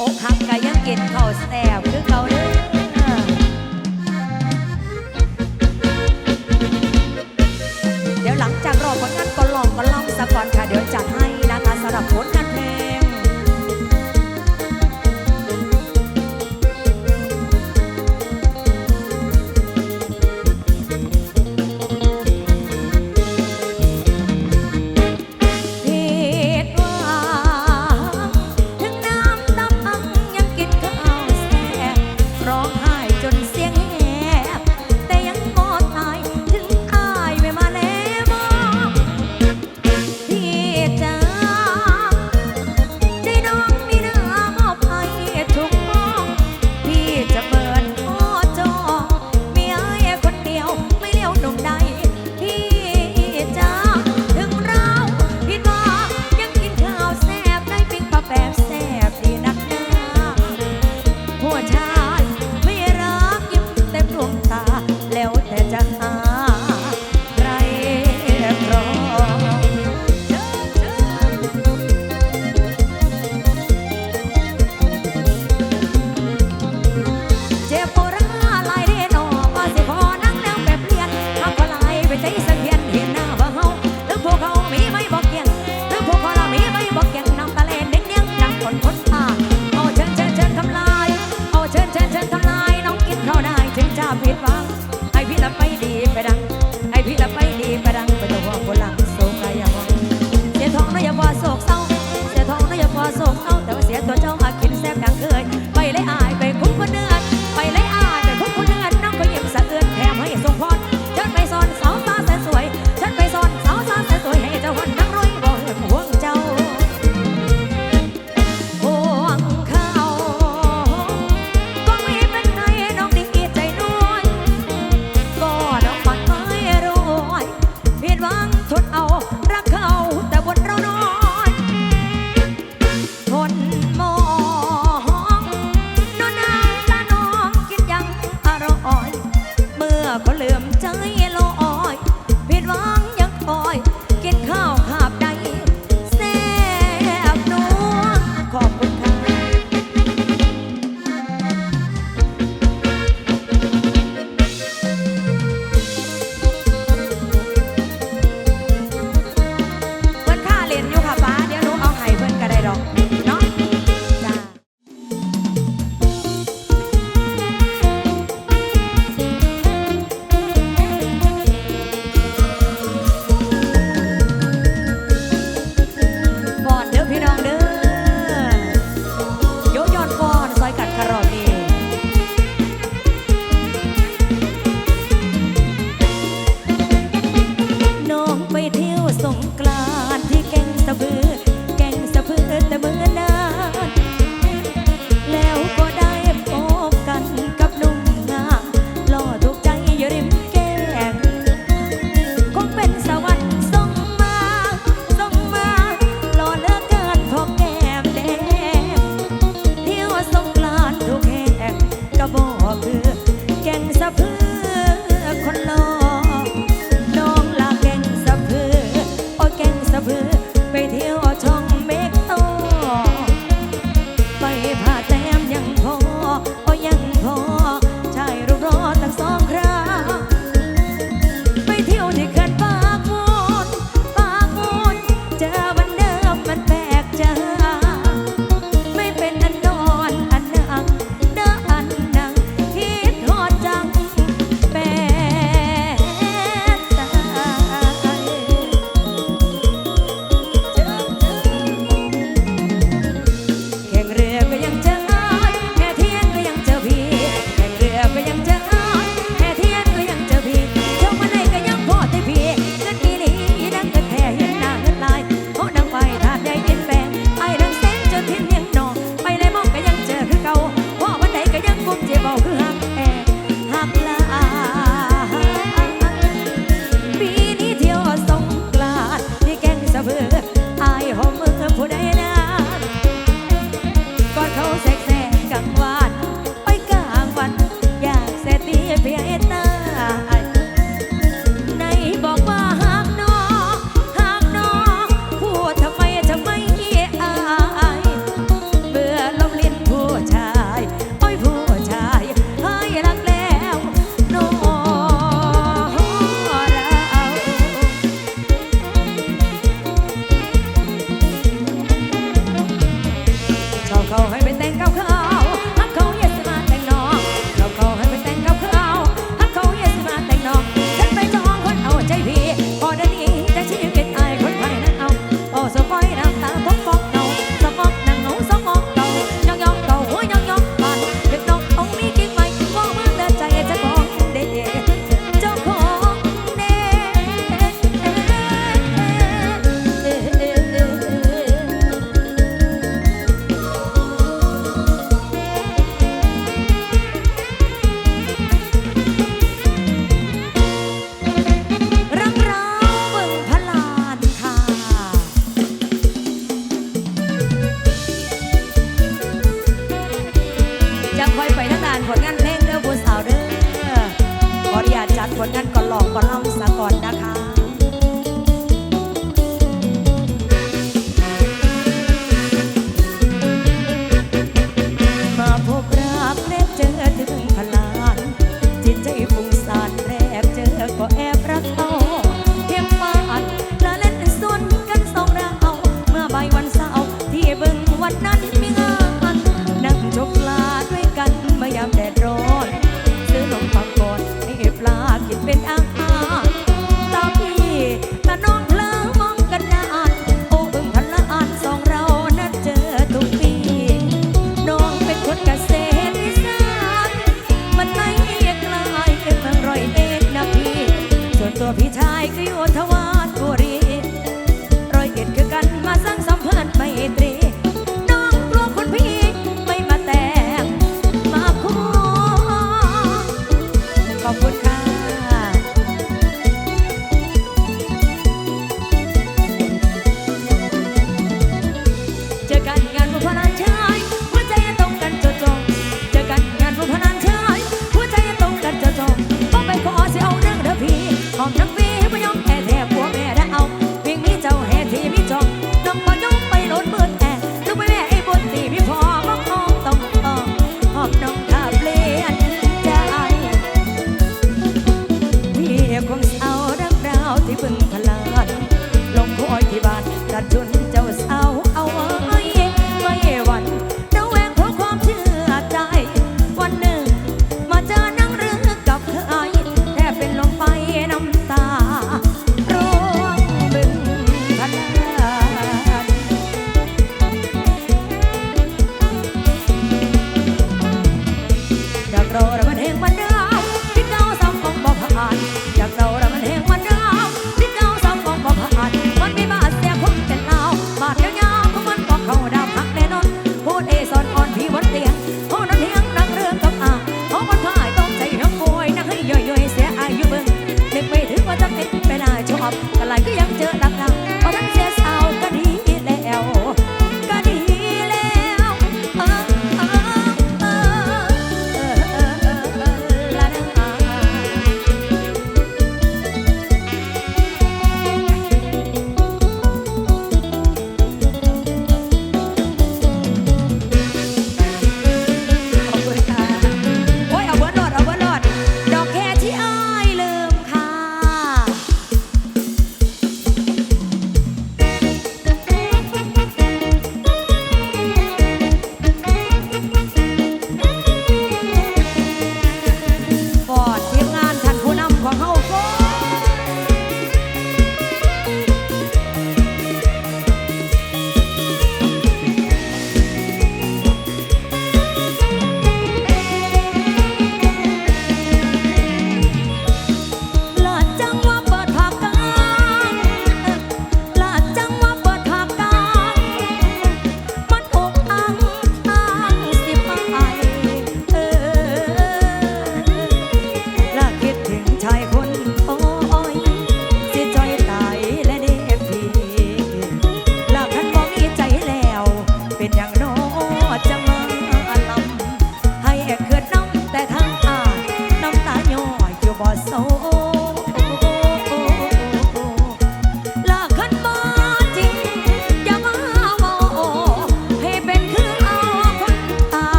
อกหักก็ยังกินข้าวแซ่บคือเขาเด้อ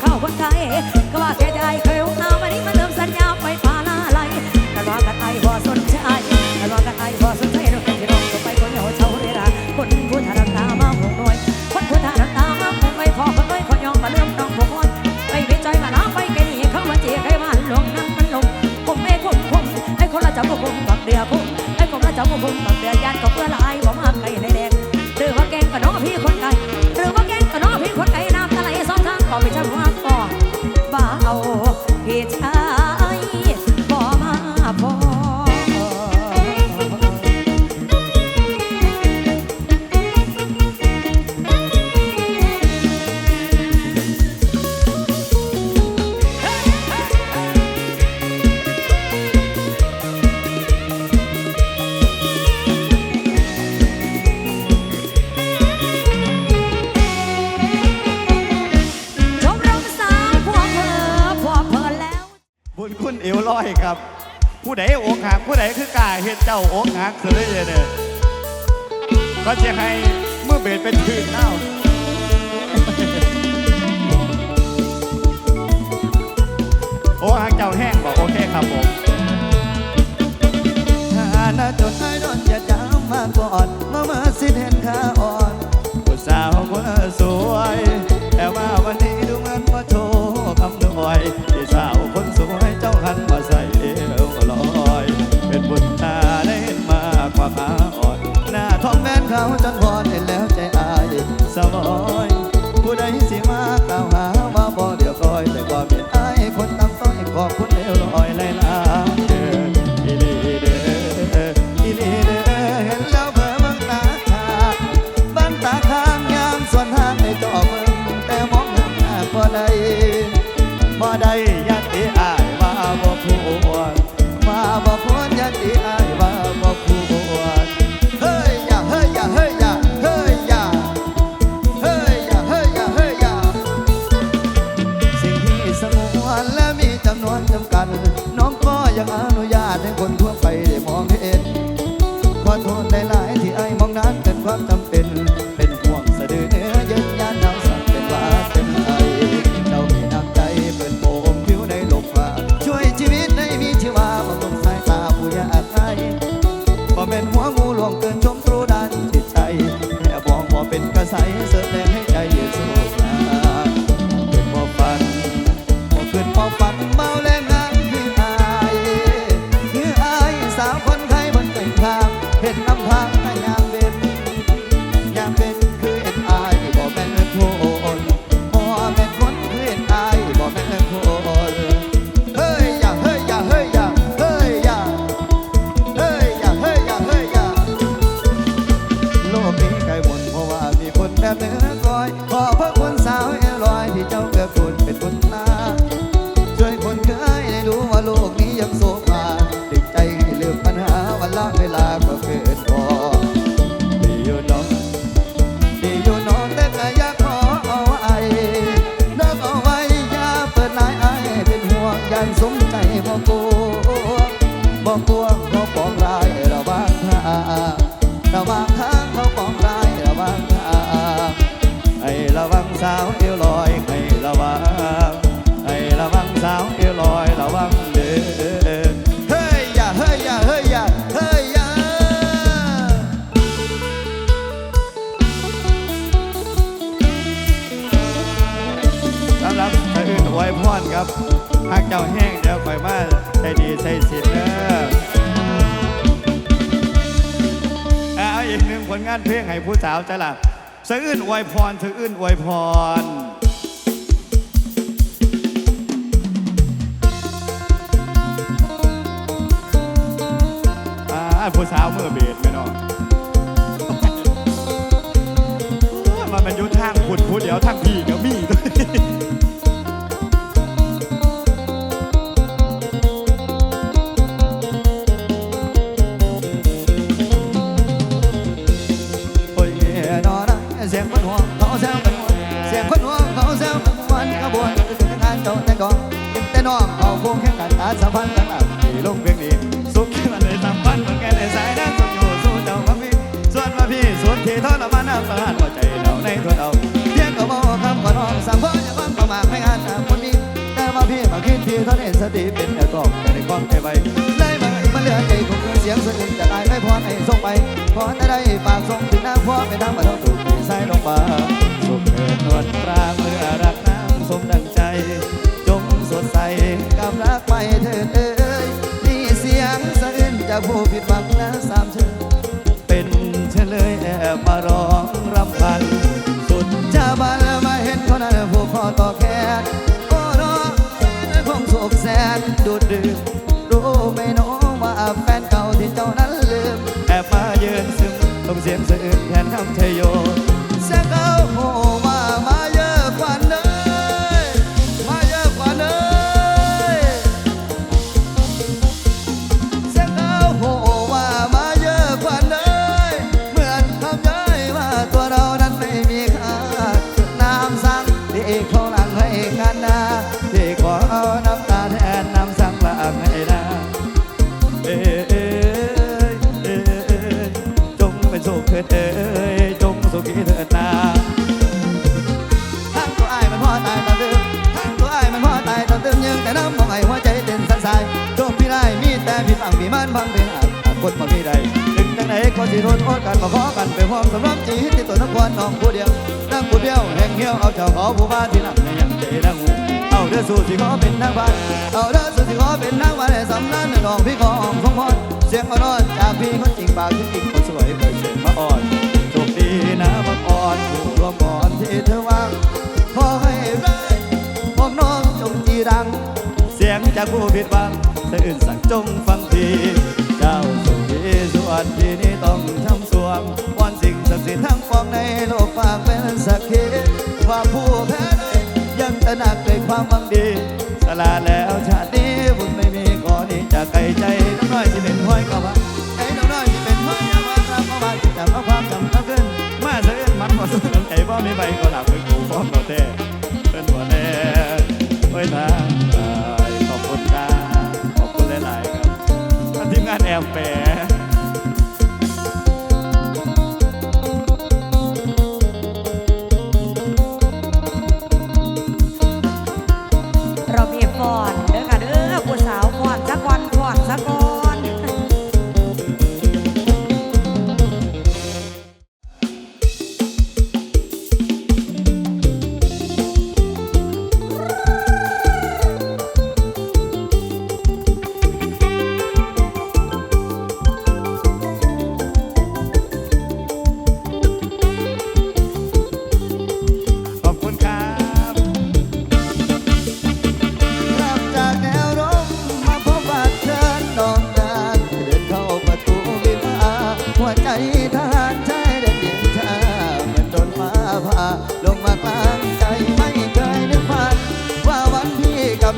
เข้าหัวใจ เฮ็ดเจ้าโอ๊กหักเสยเลยเนี่ยก็จะให้เมื่อเบดเป็นพื้นเน่าโอ้หักเจ้าแห้งบอกโอเคครับผมถ้าหน่าจดไอ้ดอนอย่าจำมาก่อนมามาสิเห็นขาอ่อนผู้สาวคนสวย แต่ว่าวันนี้ดูเงินมาโชว์คำหน่อยที่สาวคนสวยเจ้าหันมาใส่เอง เขาจนวอน Maria Zó. ผลงานเพลงให้ผู้สาวจะหลับสะอื้นอวยพรสะอื้นอวยพรอ่าผู้สาวเมื่อเบียดไม่นอนมันเป็นยุทธทางคุณผู้เดียวทางพี่กับมี่ พันทั้งหลังที่ลงเพียงนี้สุขขึ้นมาเลยสามพันเหมือนแกในสายน้นสุขอยู่สู้เจ้ามาพี่ส่วนมาพี่ส่วนที่ทอดมาน้ำประหารหัวใจเราในทนเอาเพียงก็บอกคำขอน้องสั่งพ่ออย่าบ้างประมาทไม่งานนะคนนี้แต่มาพี่มาคิดที่ทอดเห็นสติเป็นแต่กองแต่ในความใจไวได้มาอีกมาเหลือใจคงคือเสียงสุดนิทจะได้ไม่พอให้ส่งไปพอจะได้ปากส่งถึงหน้าพ่อไม่ทำมาต้องถูกใส่ลงมาสุขเกิดนวล นโอดกันมาขอกันไปห้อมสำรับจีที่ตัวนักควรน้องผู้เดียวนักงผู้เดียวแห่งเหี้ยวเอาเจ้าขอผู้บ้านที่นั่งในยังใจนังเอาเด้อสู่ที่ขอเป็นนางบ้านเอาเด้อสู่ที่ขอเป็นนางบ้านให้สำนักน้องพี่ขอหอมของพอดเสียงอ่อนจากพี่คนจริงปากที่ริงคนสวยเปิดเสียงมาอ่อนโชคดีนะบังอ่อนผู้ร่วมอ่อนที่เธอวางขอให้ได้ของน้องจงจีรัง เสียงจากผู้ผิดหวังแต่อื่นสั่งจงฟังทีันที่นี้ต้องทำสวงวันสิ่งศักดิ์สิทธิ์ทั้งฟองในโลกฝากเป็นสักขีความผู้แพ้ยังตะหนักในความบังดี สลาแล้วชาตินี้บุญไม่มีขอนี้จะไกลใจน้องน้อยที่เป็นห้อยกัะวะไอ้น้องน้อยที่เป็นห้อยกะวะรับมาว่าจากความจำนักขึ้น มาเสื่อมันหมดสนใจว่าไม่ไปก็หลับไปกูฟ้องก็าแต่เป็นหัวแน่ไว้ทางขอบคุณจ้าขอบคุณหลาย ๆ ครับทีมงานแอมแปร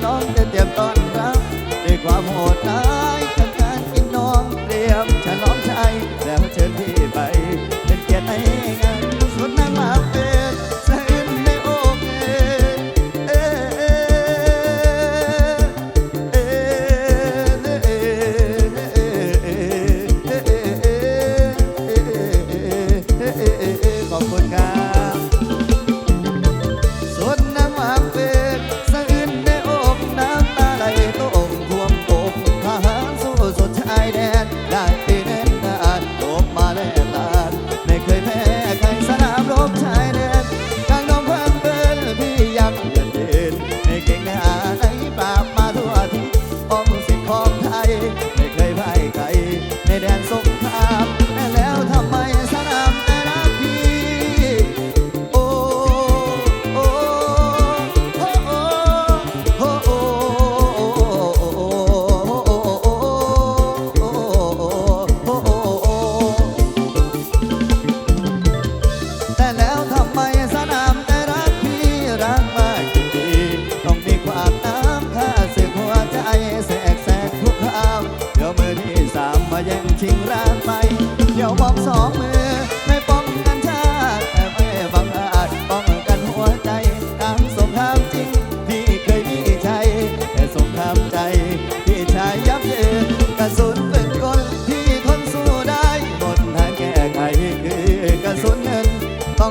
น้องจะเตรียมต้อนรับด้วยความ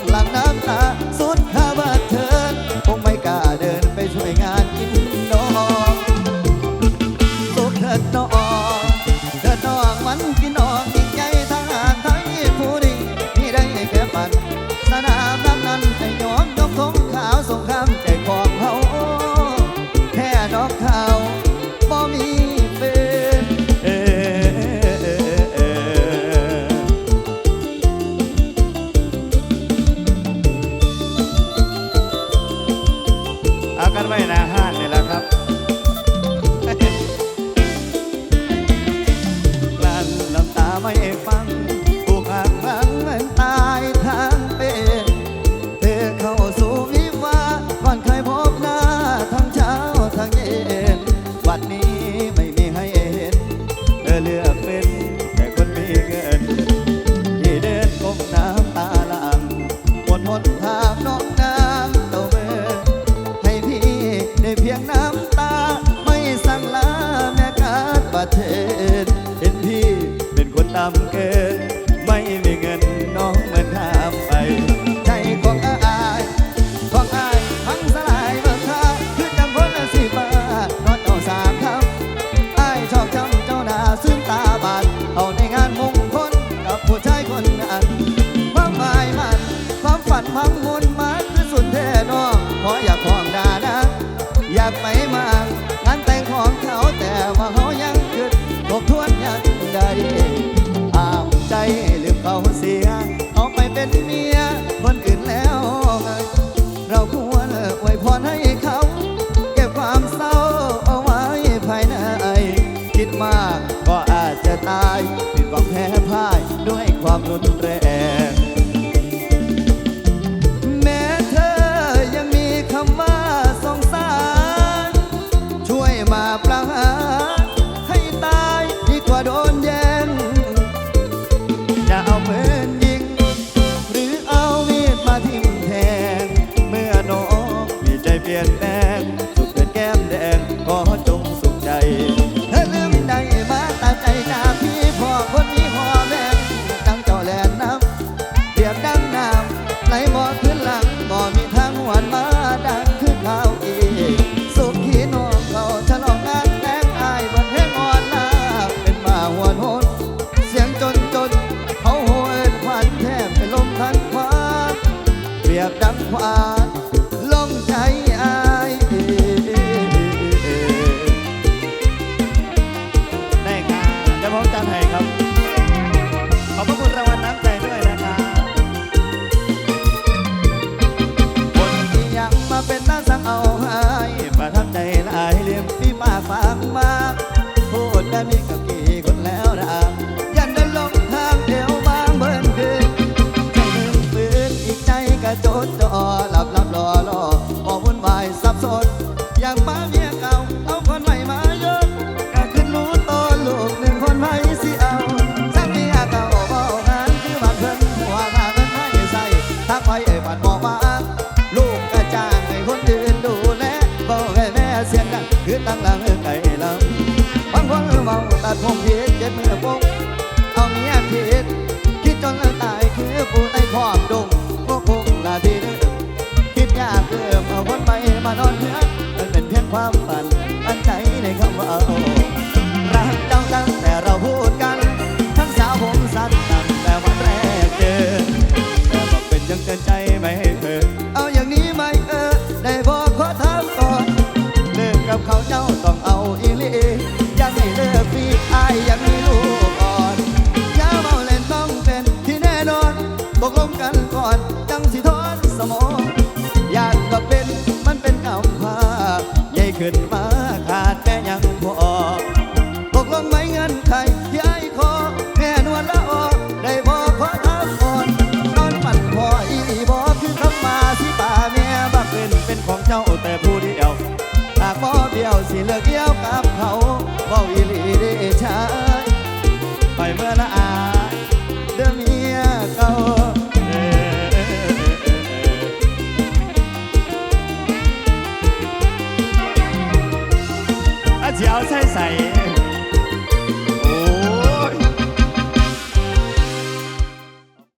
la. ใดอ้ามใจลืมเขาเสีย เขาไปเป็นเมีย คนอื่นแล้ว เราควรอวยพรให้เขา เก็บความเศร้าเอาไว้ภายใน คิดมากก็อาจจะตายผิดหวังแพ้พ่ายด้วยความรุนแร ดพงเพชรเจ็ดมือพงเอาเมียเพชรคิดจนละตายคือผู้ในคขอบดงพวกพงลาดนคิดยากเริ่มเอาวนไปมานอนเนื้อมันเป็นเพียงความฝันอันใจในคำว่าเอารักเจ้าตั้งแต่เราพูดกัน ทั้งสาวผมสั้นต couldn't find